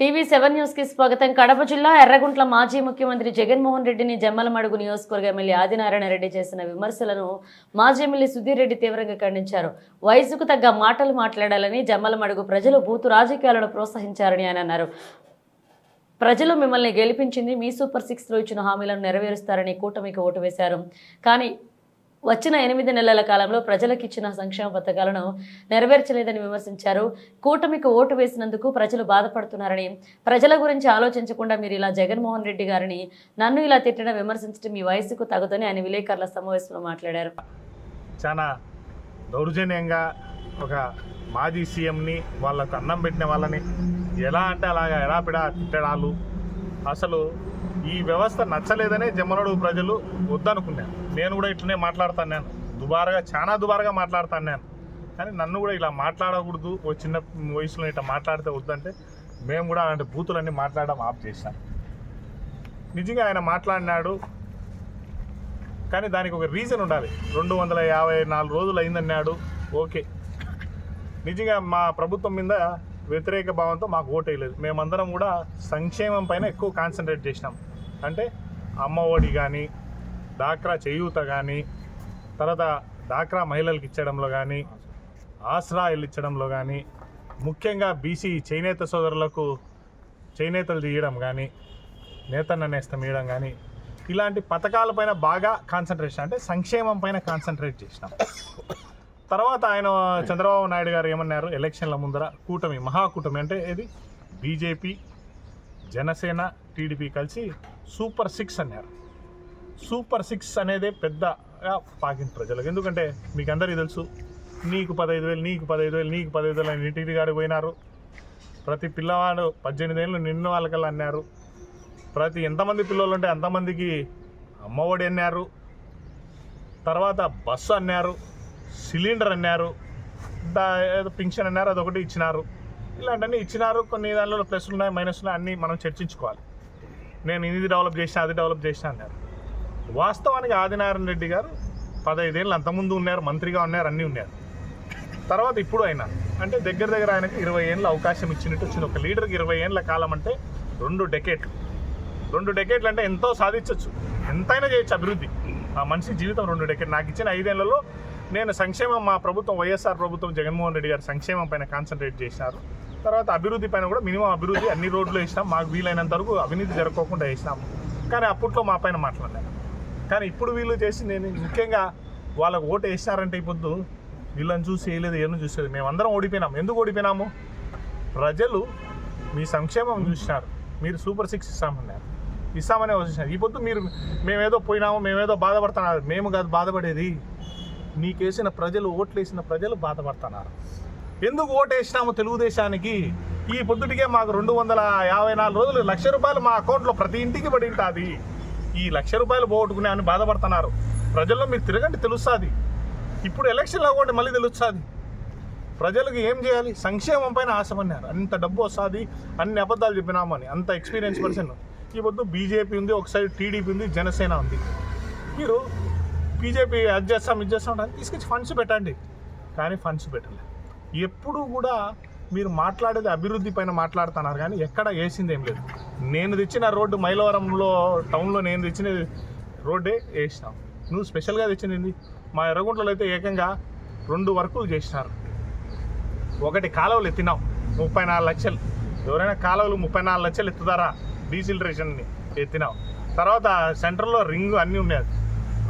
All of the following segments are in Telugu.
టీవీ సెవెన్ న్యూస్కి స్వాగతం. కడప జిల్లా ఎర్రగుంట్ల మాజీ ముఖ్యమంత్రి జగన్మోహన్ రెడ్డిని జమ్మలమడుగు నియోజకవర్గ ఎమ్మెల్యే ఆదినారాయణ రెడ్డి చేసిన విమర్శలను మాజీ ఎమ్మెల్యే సుధీర్ రెడ్డి తీవ్రంగా ఖండించారు. వయసుకు తగ్గ మాటలు మాట్లాడాలని జమ్మలమడుగు ప్రజలు బూతు రాజకీయాలను ప్రోత్సహించారని ఆయన అన్నారు. ప్రజలు మిమ్మల్ని గెలిపించింది మీ సూపర్ సిక్స్లో ఇచ్చిన హామీలను నెరవేరుస్తారని కూటమికి ఓటు వేశారు. కానీ వచ్చిన ఎనిమిది నెలల కాలంలో ప్రజలకు ఇచ్చిన సంక్షేమ పథకాలను నెరవేర్చలేదని విమర్శించారు. కూటమికి ఓటు వేసినందుకు ప్రజలు బాధపడుతున్నారని ప్రజల గురించి ఆలోచించకుండా మీరు ఇలా జగన్మోహన్ రెడ్డి గారిని నన్ను ఇలా తిట్టడం విమర్శించడం మీ వయసుకు తగుదని ఆయన విలేకరుల సమావేశంలో మాట్లాడారు. చాలా దౌర్జన్యంగా ఒక మాజీ సీఎంని వాళ్ళకు అన్నం పెట్టిన వాళ్ళని ఎలా అంటే అలాగా ఎలా పిడా తిట్టడాలు అసలు ఈ వ్యవస్థ నచ్చలేదనే జమ్మనడు ప్రజలు వద్దనుకున్నాను నేను కూడా ఇట్లనే మాట్లాడతాను నేను దుబారగా చాలా దుబారగా మాట్లాడతాను నేను కానీ నన్ను కూడా ఇలా మాట్లాడకూడదు ఓ చిన్న వయసులో ఇట్లా మాట్లాడితే వద్దంటే మేము కూడా అలాంటి బూతులన్నీ మాట్లాడడం ఆఫ్ చేశాం నిజంగా ఆయన మాట్లాడినాడు కానీ దానికి ఒక రీజన్ ఉండాలి. రెండు వందల యాభై నాలుగు రోజులు అయిందన్నాడు ఓకే. నిజంగా మా ప్రభుత్వం మీద వ్యతిరేక భావంతో మాకు ఓటు వేయలేదు. మేమందరం కూడా సంక్షేమం పైన ఎక్కువ కాన్సన్ట్రేట్ చేసినాం. అంటే అమ్మ ఒడి కానీ డాక్రా చేయూత కానీ తర్వాత డాక్రా మహిళలకు ఇచ్చడంలో కానీ ఆసరా ఇచ్చడంలో కానీ ముఖ్యంగా బీసీ చేనేత సోదరులకు చేనేతలు తీయడం కానీ నేతన్న నేస్తం ఇవ్వడం కానీ ఇలాంటి పథకాలపైన బాగా కాన్సన్ట్రేషన్ అంటే సంక్షేమం పైన కాన్సన్ట్రేట్ చేసినాం. తర్వాత ఆయన చంద్రబాబు నాయుడు గారు ఏమన్నారు? ఎలక్షన్ల ముందర కూటమి మహాకూటమి అంటే ఇది బీజేపీ జనసేన టీడీపీ కలిసి సూపర్ సిక్స్ అన్నారు. సూపర్ సిక్స్ అనేది పెద్దగా పాకింది ప్రజలకు. ఎందుకంటే మీకు అందరికీ తెలుసు నీకు పదహైదు వేలు నీకు పదహైదు వేలు నీకు పదహైదు వేలు అని ఇంటికి గాడికి పోయినారు. ప్రతి పిల్లవాడు పద్దెనిమిది ఏళ్ళు నిన్న వాళ్ళకల్లా అన్నారు. ప్రతి ఎంతమంది పిల్లలు ఉంటే అంతమందికి అమ్మఒడి అన్నారు. తర్వాత బస్సు అన్నారు. సిలిండర్ అన్నారు దా ఏదో పింఛన్ అన్నారు అదొకటి ఇచ్చినారు. ఇలాంటివన్నీ ఇచ్చినారు కొన్ని దానిలో ప్లస్ ఉన్నాయి మైనస్ ఉన్నాయి అన్నీ మనం చర్చించుకోవాలి. నేను ఇది డెవలప్ చేసిన అది డెవలప్ చేసిన అన్నారు. వాస్తవానికి ఆదినారాయణ రెడ్డి గారు పదహైదేళ్ళు అంతకుముందు ఉన్నారు మంత్రిగా ఉన్నారు అన్నీ ఉన్నారు. తర్వాత ఇప్పుడు అయినా అంటే దగ్గర దగ్గర ఆయనకి ఇరవై ఏళ్ళ అవకాశం ఇచ్చినట్టు వచ్చింది. ఒక లీడర్కి ఇరవై ఏళ్ళ కాలం అంటే రెండు డెకేట్లు. రెండు డెకేట్లు అంటే ఎంతో సాధించవచ్చు ఎంతైనా చేయొచ్చు అభివృద్ధి. ఆ మనిషి జీవితం రెండు డెకేట్ నాకు ఇచ్చిన ఐదేళ్ళలో నేను సంక్షేమం మా ప్రభుత్వం వైఎస్ఆర్ ప్రభుత్వం జగన్మోహన్ రెడ్డి గారు సంక్షేమం పైన కాన్సన్ట్రేట్ చేశారు తర్వాత అభివృద్ధి పైన కూడా మినిమం అభివృద్ధి అన్ని రోడ్లు వేసినాం. మాకు వీలైనంత వరకు అవినీతి జరగకోకుండా వేసినాము. కానీ అప్పట్లో మా పైన మాట్లాడలేదు. కానీ ఇప్పుడు వీళ్ళు చేసి నేను ముఖ్యంగా వాళ్ళకు ఓటు వేసినారంటే ఇప్పుడు వీళ్ళని చూసి వేయలేదు ఏమో చూసేది మేమందరం ఓడిపోయినాం. ఎందుకు ఓడిపోయినాము? ప్రజలు మీ సంక్షేమం చూసినారు. మీరు సూపర్ సిక్స్ ఇస్తామన్నారు. ఇస్తామనే వచ్చేసినారు ఈ పొద్దు మీరు మేమేదో పోయినాము మేమేదో బాధపడుతున్నారు. మేము కాదు బాధపడేది నీకేసిన ప్రజలు ఓట్లు వేసిన ప్రజలు బాధపడుతున్నారు. ఎందుకు ఓటు వేసినాము తెలుగుదేశానికి? ఈ పొద్దుటికే మాకు రెండు వందల యాభై నాలుగు రోజులు లక్ష రూపాయలు మా అకౌంట్లో ప్రతి ఇంటికి పడి ఉంటుంది. ఈ లక్ష రూపాయలు పోగొట్టుకునే అని బాధపడుతున్నారు. ప్రజల్లో మీరు తిరగండి తెలుస్తుంది. ఇప్పుడు ఎలక్షన్లో కూడా మళ్ళీ తెలుస్తుంది. ప్రజలకు ఏం చేయాలి? సంక్షేమం పైన ఆశపడినారు. అంత డబ్బు వస్తుంది అన్ని అబద్ధాలు చెప్పినామని అంత ఎక్స్పీరియన్స్ పర్సన్. ఈ పొద్దు బీజేపీ ఉంది ఒక సైడ్ టీడీపీ ఉంది జనసేన ఉంది. మీరు బీజేపీ అది చేస్తాం ఇది చేస్తాం అని తీసుకొచ్చి ఫండ్స్ పెట్టండి. కానీ ఫండ్స్ పెట్టలే. ఎప్పుడు కూడా మీరు మాట్లాడేది అభివృద్ధి పైన మాట్లాడుతున్నారు కానీ ఎక్కడ వేసింది ఏం లేదు. నేను తెచ్చిన రోడ్డు మైలవరంలో టౌన్లో నేను తెచ్చిన రోడ్డే వేసినాం. నువ్వు స్పెషల్గా తెచ్చింది మా ఎర్రగుంటలో అయితే ఏకంగా రెండు వర్కులు చేసినారు. ఒకటి కాలువలు ఎత్తినాం ముప్పై నాలుగు లక్షలు. ఎవరైనా కాలువలు ముప్పై నాలుగు లక్షలు ఎత్తుతారా? డీసిల్ట్రేషన్ని ఎత్తినాం. తర్వాత సెంటర్లో రింగ్ అన్నీ ఉన్నాయి.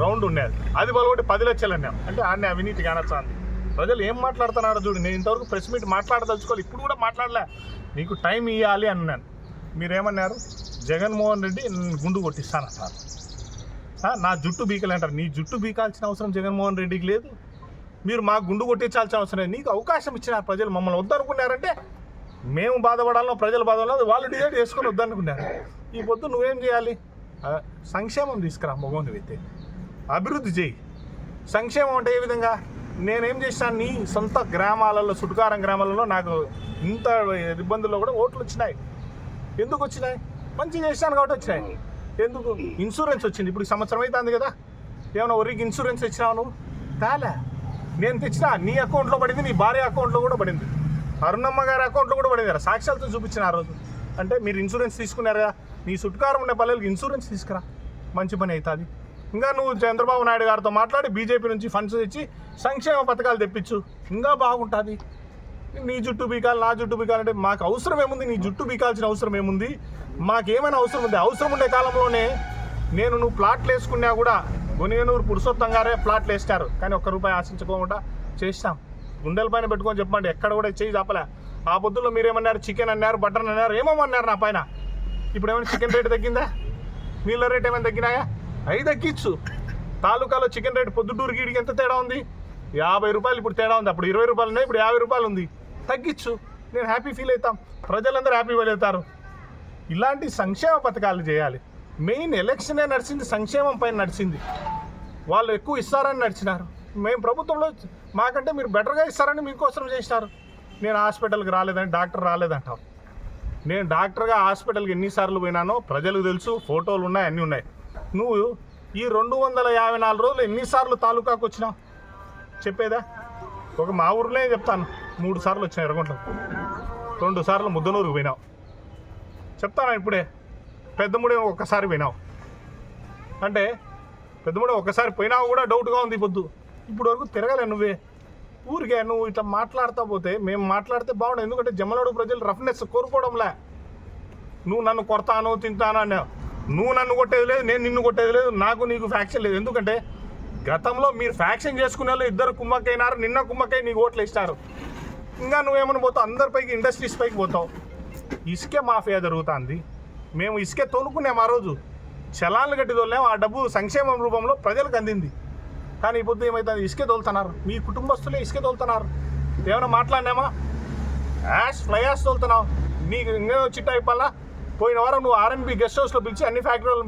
రౌండ్ ఉండేది అది బలగొట్టి పది లక్షలు అన్నాం. అంటే ఆడిని అవినీతి కానొచ్చాంది ప్రజలు ఏం మాట్లాడుతున్నారో చూడు నేను ఇంతవరకు ప్రెస్ మీట్ మాట్లాడదలుచుకోవాలి ఇప్పుడు కూడా మాట్లాడలే. నీకు టైం ఇవ్వాలి అన్నాను. మీరేమన్నారు? జగన్మోహన్ రెడ్డి గుండు కొట్టిస్తానంటారు ఆ, నా జుట్టు బీకలే అంటారు. నీ జుట్టు బీకాల్సిన అవసరం జగన్మోహన్ రెడ్డికి లేదు. మీరు మా గుండు కొట్టించాల్సిన అవసరం లేదు. నీకు అవకాశం ఇచ్చిన ప్రజలు మమ్మల్ని. వద్దనుకున్నారంటే మేము బాధపడాలో ప్రజలు బాధపడాలో వాళ్ళు డిసైడ్ చేసుకొని వద్దనుకున్నారు. ఈ పొద్దు నువ్వేం చేయాలి? సంక్షేమం తీసుకురా మగోని అయితే. అభివృద్ధి చేయి. సంక్షేమం అంటే ఏ విధంగా? నేనేం చేశాను? నీ సొంత గ్రామాలలో చుట్టుకారం గ్రామాలలో నాకు ఇంత ఇబ్బందుల్లో కూడా ఓట్లు వచ్చినాయి. ఎందుకు వచ్చినాయి? మంచి చేశాను కాబట్టి వచ్చినాయి. ఎందుకు? ఇన్సూరెన్స్ వచ్చింది. ఇప్పుడు సంవత్సరం అవుతుంది కదా. ఏమైనా ఒరికి ఇన్సూరెన్స్ ఇచ్చినావు నువ్వు? కాలే. నేను తెచ్చినా నీ అకౌంట్లో పడింది నీ భార్య అకౌంట్లో కూడా పడింది. అరుణమ్మ గారి అకౌంట్లో కూడా పడింది సాక్ష్యాలతో చూపించిన ఆ రోజు. అంటే మీరు ఇన్సూరెన్స్ తీసుకున్నారు కదా. నీ సుట్కారం ఉండే పల్లెలకు ఇన్సూరెన్స్ తీసుకురా. మంచి పని అవుతుంది. ఇంకా నువ్వు చంద్రబాబు నాయుడు గారితో మాట్లాడి బీజేపీ నుంచి ఫండ్స్ తెచ్చి సంక్షేమ పథకాలు తెప్పించు. ఇంకా బాగుంటుంది. నీ జుట్టు బీకాలి నా జుట్టు బీకాలంటే మాకు అవసరం ఏముంది? నీ జుట్టు బీకాల్సిన అవసరం ఏముంది? మాకేమైనా అవసరం ఉంది? అవసరం ఉండే కాలంలోనే నేను నువ్వు ప్లాట్లు వేసుకున్నా కూడా గునిగనూరు పురుషోత్తం గారే ప్లాట్లు వేస్తారు. కానీ ఒక్క రూపాయి ఆశించుకోకుండా చేస్తాం. గుండెల పైన పెట్టుకొని చెప్పమండి ఎక్కడ కూడా చేయి చాపలే. ఆ పొద్దుల్లో మీరేమన్నారు? చికెన్ అన్నారు బటర్ అన్నారు ఏమన్నారు నా పైన. ఇప్పుడు ఏమైనా చికెన్ రేటు తగ్గిందా? నీళ్ళ రేట్ ఏమైనా తగ్గినాయా? అవి తగ్గించు తాలూకాలో చికెన్ రేట్ పొద్దుటూరుకి ఇడికి ఎంత తేడా ఉంది? యాభై రూపాయలు ఇప్పుడు తేడా ఉంది. అప్పుడు ఇరవై రూపాయలు ఉన్నాయి ఇప్పుడు యాభై రూపాయలు ఉంది. తగ్గించు నేను హ్యాపీ ఫీల్ అవుతాం. ప్రజలందరూ హ్యాపీ ఫీల్ అవుతారు. ఇలాంటి సంక్షేమ పథకాలు చేయాలి. మెయిన్ ఎలక్షనే నడిచింది సంక్షేమం పైన నడిచింది. వాళ్ళు ఎక్కువ ఇస్తారని నడిచినారు. మేము ప్రభుత్వంలో మాకంటే మీరు బెటర్గా ఇస్తారని మీకోసం చేసినారు. నేను హాస్పిటల్కి రాలేదని డాక్టర్ రాలేదంటావు. నేను డాక్టర్గా హాస్పిటల్కి ఎన్నిసార్లు పోయినానో ప్రజలకు తెలుసు ఫోటోలు ఉన్నాయి అన్నీ ఉన్నాయి. నువ్వు ఈ రెండు వందల యాభై నాలుగు రోజులు ఎన్నిసార్లు తాలూకాకు వచ్చినావు చెప్పేదా? ఒక మా ఊర్లోనే చెప్తాను. మూడు సార్లు వచ్చినాయి ఎర్రగుంటలకు రెండు సార్లు ముద్దనూరుకు పోయినావు. చెప్తాను ఇప్పుడే? పెద్దముడే ఒక్కసారి పోయినావు. అంటే పెద్దముడే ఒక్కసారి పోయినావు కూడా డౌట్గా ఉంది పొద్దు. ఇప్పుడు వరకు తిరగలే నువ్వే. ఊరికే నువ్వు ఇట్లా మాట్లాడుతా పోతే మేము మాట్లాడితే బాగుండదు. ఎందుకంటే జమ్మలాడు ప్రజలు రఫ్నెస్ కోరుకోవడంలే. నువ్వు నన్ను కొడతాను తింటాను అన్నావు. నువ్వు నన్ను కొట్టేది లేదు నేను నిన్ను కొట్టేది లేదు నాకు నీకు ఫ్యాక్షన్ లేదు. ఎందుకంటే గతంలో మీరు ఫ్యాక్షన్ చేసుకునే వాళ్ళు ఇద్దరు కుమ్మక్కైనారు నిన్న కుమ్మక్కై నీకు ఓట్లు ఇస్తారు ఇంకా నువ్వేమని పోతావు? అందరి పైకి ఇండస్ట్రీస్ పైకి పోతావు. ఇసుకే మాఫియా జరుగుతుంది. మేము ఇసుకే తోలుకున్నాం ఆ రోజు. చలాన్లు కట్టి తోలేం ఆ డబ్బు సంక్షేమం రూపంలో ప్రజలకు అందింది. కానీ ఇప్పుడు ఏమవుతుంది ఇసుకే తోలుతున్నారు. మీ కుటుంబస్తులే ఇసుకే తోలుతున్నారు. ఏమైనా మాట్లాడినామా? యాష్ ఫ్లై యాష్ తోలుతున్నావు. నీకు ఇంకా చిట్టా అయిపోలా పోయిన వారం నువ్వు ఆర్ఎన్బి గెస్ట్ హౌస్లో పిలిచి అన్ని ఫ్యాక్టరీలు